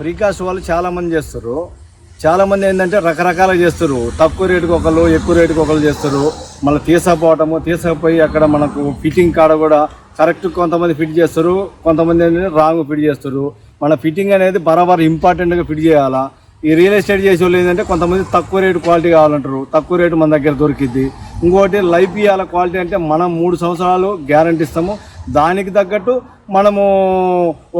Precast వాళ్ళు చాలామంది చేస్తారు. చాలామంది ఏంటంటే రకరకాలుగా చేస్తారు. తక్కువ రేటుకి ఒకళ్ళు ఎక్కువ రేటుకి ఒకళ్ళు చేస్తారు. మళ్ళీ తీసకపోవటము తీసకపోయి అక్కడ మనకు ఫిట్టింగ్ కాడ కూడా కరెక్ట్ కొంతమంది ఫిట్ చేస్తారు. కొంతమంది ఏంటంటే రాంగ్ ఫిట్ చేస్తారు. మన ఫిట్టింగ్ అనేది బరాబర్ ఇంపార్టెంట్గా ఫిట్ చేయాలా? ఈ రియల్ ఎస్టేట్ చేసే వాళ్ళు ఏంటంటే కొంతమంది తక్కువ రేటు క్వాలిటీ కావాలంటారు. తక్కువ రేటు మన దగ్గర దొరికిద్ది. ఇంకోటి లైఫ్ ఇవ్వాల క్వాలిటీ అంటే మనం మూడు సంవత్సరాలు గ్యారంటీ ఇస్తాము. దానికి తగ్గట్టు మనము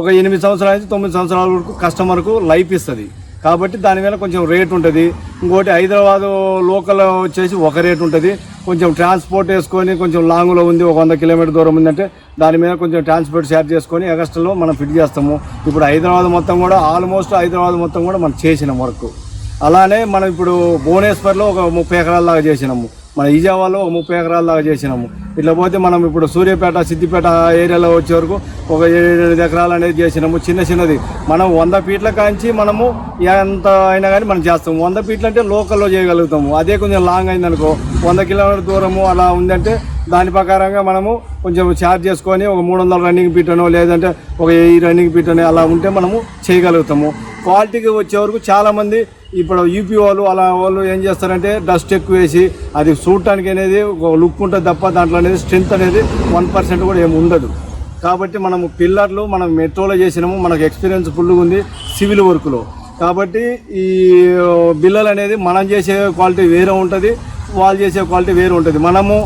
ఒక ఎనిమిది సంవత్సరాల నుంచి తొమ్మిది సంవత్సరాల వరకు కస్టమర్కు లైఫ్ ఇస్తుంది. కాబట్టి దాని మీద కొంచెం రేట్ ఉంటుంది. ఇంకోటి హైదరాబాద్ లోకల్ వచ్చేసి ఒక రేట్ ఉంటుంది. కొంచెం ట్రాన్స్పోర్ట్ వేసుకొని కొంచెం లాంగ్లో ఉంది ఒక వంద కిలోమీటర్ దూరం ఉందంటే దాని మీద కొంచెం ట్రాన్స్పోర్ట్ షేర్ చేసుకొని ఎగస్ట్రాలో మనం ఫిట్ చేస్తాము. ఇప్పుడు హైదరాబాద్ మొత్తం కూడా ఆల్మోస్ట్ హైదరాబాద్ మొత్తం కూడా మనం చేసినాం వర్క్. అలానే మనం ఇప్పుడు భువనేశ్వర్లో ఒక ముప్పై ఎకరాల దాకా చేసినాము. మన ఈజావాలో ఒక ముప్పై ఎకరాల దాకా చేసినాము. ఇట్లా పోతే మనం ఇప్పుడు సూర్యాపేట సిద్దిపేట ఏరియాలో వచ్చే వరకు ఒక ఏడు ఎకరాలు అనేది చేసినాము. చిన్న చిన్నది. మనం వంద ఫీట్ల కాంచి మనము ఎంత అయినా కానీ మనం చేస్తాము. వంద ఫీట్లు అంటే లోకల్లో చేయగలుగుతాము. అదే కొంచెం లాంగ్ అయిందనుకో వంద కిలోమీటర్ దూరము అలా ఉందంటే దాని ప్రకారంగా మనము కొంచెం ఛార్జ్ చేసుకొని ఒక మూడు వందల రన్నింగ్ పీటనో లేదంటే ఒక వెయ్యి రన్నింగ్ పీటనో అలా ఉంటే మనము చేయగలుగుతాము. క్వాలిటీకి వచ్చే వరకు చాలామంది ఇప్పుడు యూపీ వాళ్ళు అలా వాళ్ళు ఏం చేస్తారంటే డస్ట్ ఎక్కువ వేసి అది చూడటానికి అనేది ఒక లుక్ ఉంటుంది తప్ప దాంట్లో అనేది స్ట్రెంత్ అనేది వన్ పర్సెంట్ కూడా ఏమి ఉండదు. కాబట్టి మనము పిల్లర్లు మనం మెట్రోలో చేసినాము మనకు ఎక్స్పీరియన్స్ ఫుల్గా ఉంది సివిల్ వర్క్లో కాబట్టి ఈ బిల్లలు అనేది మనం చేసే క్వాలిటీ వేరే ఉంటుంది వాళ్ళు చేసే క్వాలిటీ వేరే ఉంటుంది. మనము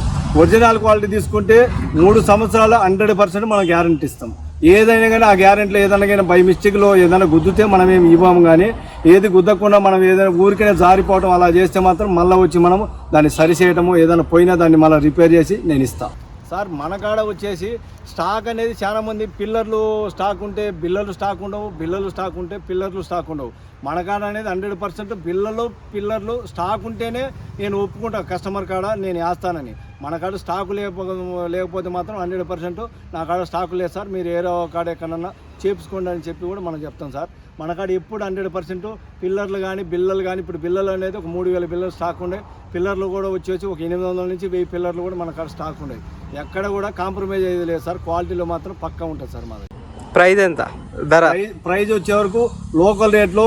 ఒరిజినల్ క్వాలిటీ తీసుకుంటే మూడు సంవత్సరాలు హండ్రెడ్ పర్సెంట్ మనం గ్యారంటీ ఇస్తాం. ఏదైనా కానీ ఆ గ్యారెంటీలో ఏదైనా కానీ బై మిస్టేక్లో ఏదైనా గుద్దితే మనం ఏమి ఇవ్వము కానీ ఏది గుద్దకుండా మనం ఏదైనా ఊరికనే జారిపోవటం అలా చేస్తే మాత్రం మళ్ళీ వచ్చి మనము దాన్ని సరిచేయటము ఏదైనా పోయినా దాన్ని మళ్ళీ రిపేర్ చేసి నేను ఇస్తాను సార్ మన కాడ వచ్చేసి స్టాక్ అనేది చాలా మంది పిల్లర్లు స్టాక్ ఉంటే బిల్లలు స్టాక్ ఉండవు బిల్లలు స్టాక్ ఉంటే పిల్లర్లు స్టాక్ ఉండవు. మన కాడ అనేది హండ్రెడ్ పర్సెంట్ బిల్లలు పిల్లర్లు స్టాక్ ఉంటేనే నేను ఒప్పుకుంటాను కస్టమర్ కాడ నేను వేస్తానని. మన కాడ స్టాకు లేకపోతే లేకపోతే మాత్రం హండ్రెడ్ పర్సెంట్ నా కాడ స్టాకు లేదు సార్. మీరు ఏదో కాడ ఎక్కడన్నా చేపించుకోండి అని చెప్పి కూడా మనం చెప్తాం సార్. మన కాడ ఎప్పుడు హండ్రెడ్ పర్సెంట్ పిల్లర్లు కానీ బిల్లలు కానీ ఇప్పుడు బిల్లలు అనేది ఒక మూడు వేల బిల్లలు స్టాక్ ఉండే. పిల్లర్లు కూడా వచ్చేసి ఒక ఎనిమిది వందల నుంచి వెయ్యి పిల్లర్లు కూడా మన కాడ స్టాక్ ఉండేవి ఎక్కడ కూడా కాంప్రమైజ్ అయ్యేది లేదు సార్. క్వాలిటీలో మాత్రం పక్కా ఉంటుంది సార్ మాది. ప్రైస్ ఎంత? ధర? ప్రై- ప్రైజ్ వచ్చే వరకు లోకల్ రేట్లో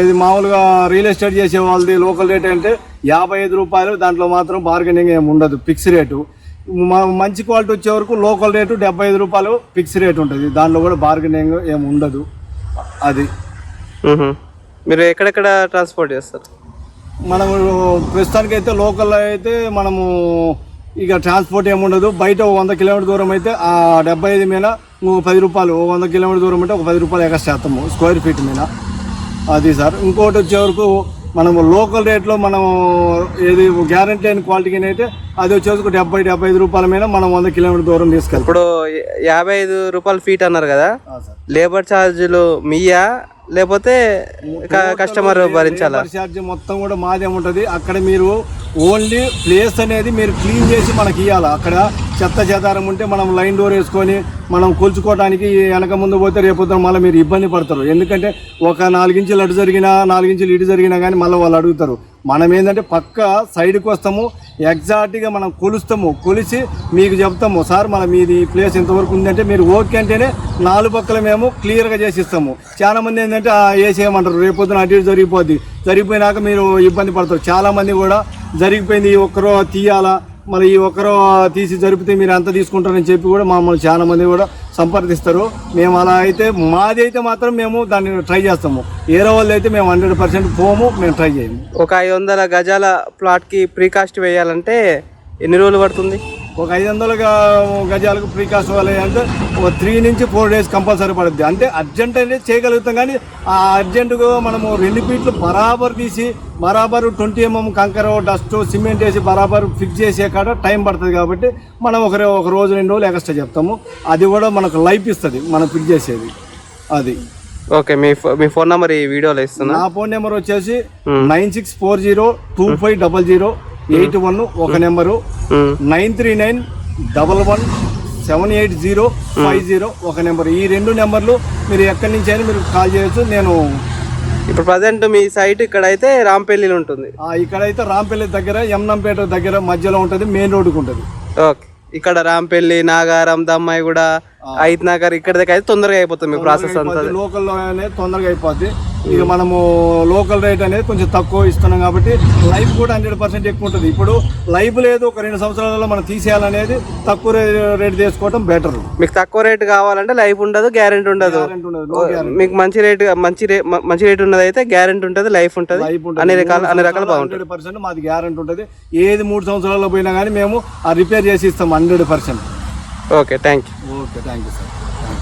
ఇది మామూలుగా రియల్ ఎస్టేట్ చేసే వాళ్ళది లోకల్ రేట్ అంటే యాభై ఐదు రూపాయలు దాంట్లో మాత్రం బార్గెనింగ్ ఏమి ఉండదు ఫిక్స్ రేటు మంచి క్వాలిటీ వచ్చే వరకు లోకల్ రేటు డెబ్బై ఐదు రూపాయలు ఫిక్స్ రేట్ ఉంటుంది. దాంట్లో కూడా బార్గెనింగ్ ఏమి ఉండదు అది. మీరు ఎక్కడెక్కడ ట్రాన్స్పోర్ట్ చేస్తారు? మనము ప్రస్తుతానికి అయితే లోకల్ అయితే మనము ఇక ట్రాన్స్పోర్ట్ ఏమి ఉండదు. బయట ఒక వంద కిలోమీటర్ దూరం అయితే ఆ డెబ్బై ఐదు మీద పది రూపాయలు ఒక వంద కిలోమీటర్ దూరం అంటే ఒక పది రూపాయలు ఎక్స్ట్రా చేస్తాము స్క్వేర్ ఫీట్ మీద. అది సార్. ఇంకోటి వచ్చే వరకు మనము లోకల్ రేట్లో మనం ఏది గ్యారంటీ అయిన క్వాలిటీకి అయితే అది వచ్చేసి డెబ్బై డెబ్బై ఐదు రూపాయల మీద మనం వంద కిలోమీటర్ దూరం తీసుకెళ్తాం. ఇప్పుడు యాభై ఐదు రూపాయలు ఫీట్ అన్నారు కదా? లేబర్ ఛార్జీలు మీయా? లేకపోతే కస్టమర్ భరించాలా? ఛార్జ్ మొత్తం కూడా మాదే ఉంటుంది. అక్కడ మీరు ఓన్లీ ప్లేస్ అనేది మీరు క్లీన్ చేసి మనకి ఇవ్వాలి అక్కడ చెత్త చెదారం ఉంటే మనం లైన్ డోర్ వేసుకొని మనం కొలుచుకోవడానికి వెనక ముందు పోతే రేపొద్దున మళ్ళీ మీరు ఇబ్బంది పడతారు. ఎందుకంటే ఒక నాలుగించులు అటు జరిగినా నాలుగించులు ఇటు జరిగినా కానీ మళ్ళీ వాళ్ళు అడుగుతారు. మనం ఏంటంటే పక్క సైడ్కి వస్తాము ఎగ్జాక్ట్గా మనం కొలుస్తాము. కొలిసి మీకు చెప్తాము సార్ మన మీది ఈ ప్లేస్ ఎంతవరకు ఉందంటే మీరు ఓకే అంటేనే నాలుగు పక్కల మేము క్లియర్గా చేసి ఇస్తాము. చాలా మంది ఏంటంటే "ఆ, వేసేయమంటారు రేపొద్దున అటు ఇటు జరిగిపోద్ది. జరిగిపోయినాక మీరు ఇబ్బంది పడతారు. చాలామంది కూడా జరిగిపోయింది. ఈ ఒక్కరో తీయాలా? మరి ఈ ఒక్కరో తీసి జరిపితే మీరు అంత తీసుకుంటారని చెప్పి కూడా మమ్మల్ని చాలా మంది కూడా సంప్రదిస్తారు. మేము అలా అయితే మాది అయితే మాత్రం మేము దాన్ని ట్రై చేస్తాము. ఏరో వాళ్ళు అయితే మేము హండ్రెడ్ పర్సెంట్ పోము మేము ట్రై చేయము. ఒక ఐదు వందల గజాల ప్లాట్కి ప్రీకాస్ట్ వేయాలంటే ఎన్ని రోజులు పడుతుంది? ఒక ఐదు వందల గజాలకు ప్రీకాస్ట్ వాళ్ళు అంటే ఒక త్రీ నుంచి ఫోర్ డేస్ కంపల్సరీ పడుద్ది. అంటే అర్జెంట్ అనేది చేయగలుగుతాం కానీ ఆ అర్జెంటుగా మనము రెండు ఫీట్లు బరాబర్ తీసి బరాబర్ ట్వంటీ ఎంఎం కంకర డస్ట్ సిమెంట్ వేసి బరాబర్ ఫిక్స్ చేసే కాడ టైం పడుతుంది కాబట్టి మనం ఒక రో- ఒక రోజు రెండు రోజులు ఎక్స్ట్రా చెప్తాము. అది కూడా మనకు లైఫ్ ఇస్తుంది మనం ఫిక్స్ చేసేది. అది. ఓకే మీ ఫో- మీ ఫోన్ నెంబర్ ఈ వీడియోలో ఇస్తున్నా. నా ఫోన్ నెంబర్ వచ్చేసి nine six four zero two five double zero eight one ఒక నెంబరు మ్మ్. Nine three nine double one seven eight zero five zero ఒక నెంబర్. ఈ రెండు నెంబర్లు మీరు ఎక్కడి నుంచి అయినా మీరు కాల్ చేయొచ్చు. నేను ఇప్పుడు ప్రజెంట్ మీ సైట్ ఇక్కడ అయితే రాంపల్లిలో ఉంటుంది. ఆ, ఇక్కడైతే రాంపల్లి దగ్గర యమ్నంపేట దగ్గర మధ్యలో ఉంటుంది మెయిన్ రోడ్డుకు ఉంటుంది. ఓకే. ఇక్కడ రాంపల్లి నాగారం దమ్మాయి కూడా ఐత్ నగర్ ఇక్కడ దగ్గర అయితే తొందరగా అయిపోతుంది మీ ప్రాసెస్ అంతా. లోకల్లో అనేది తొందరగా అయిపోద్ది. ఇక మనము లోకల్ రేట్ అనేది కొంచెం తక్కువ ఇస్తున్నాం కాబట్టి లైఫ్ కూడా హండ్రెడ్ పర్సెంట్ ఎక్కువ ఉంటుంది. ఇప్పుడు లైఫ్ లేదు ఒక రెండు సంవత్సరాలలో మనం తీసేయాలనేది తక్కువ రేట్ తీసుకోవడం బెటర్. మీకు తక్కువ రేట్ కావాలంటే లైఫ్ ఉండదు గ్యారెంటీ ఉండదు. మీకు మంచి రేట్ మంచి రే మ- మంచి రేట్ ఉన్నది అయితే గ్యారెంటీ ఉంటుంది లైఫ్ ఉంటుంది. అన్ని రకాల అన్ని రకాలు హండ్రెడ్ పర్సెంట్ మాది గ్యారెంటీ ఉంటుంది. ఏది మూడు సంవత్సరాల్లో పోయినా కానీ మేము ఆ రిపేర్ చేసి ఇస్తాం hundred percent. Okay thank you okay thank you sir.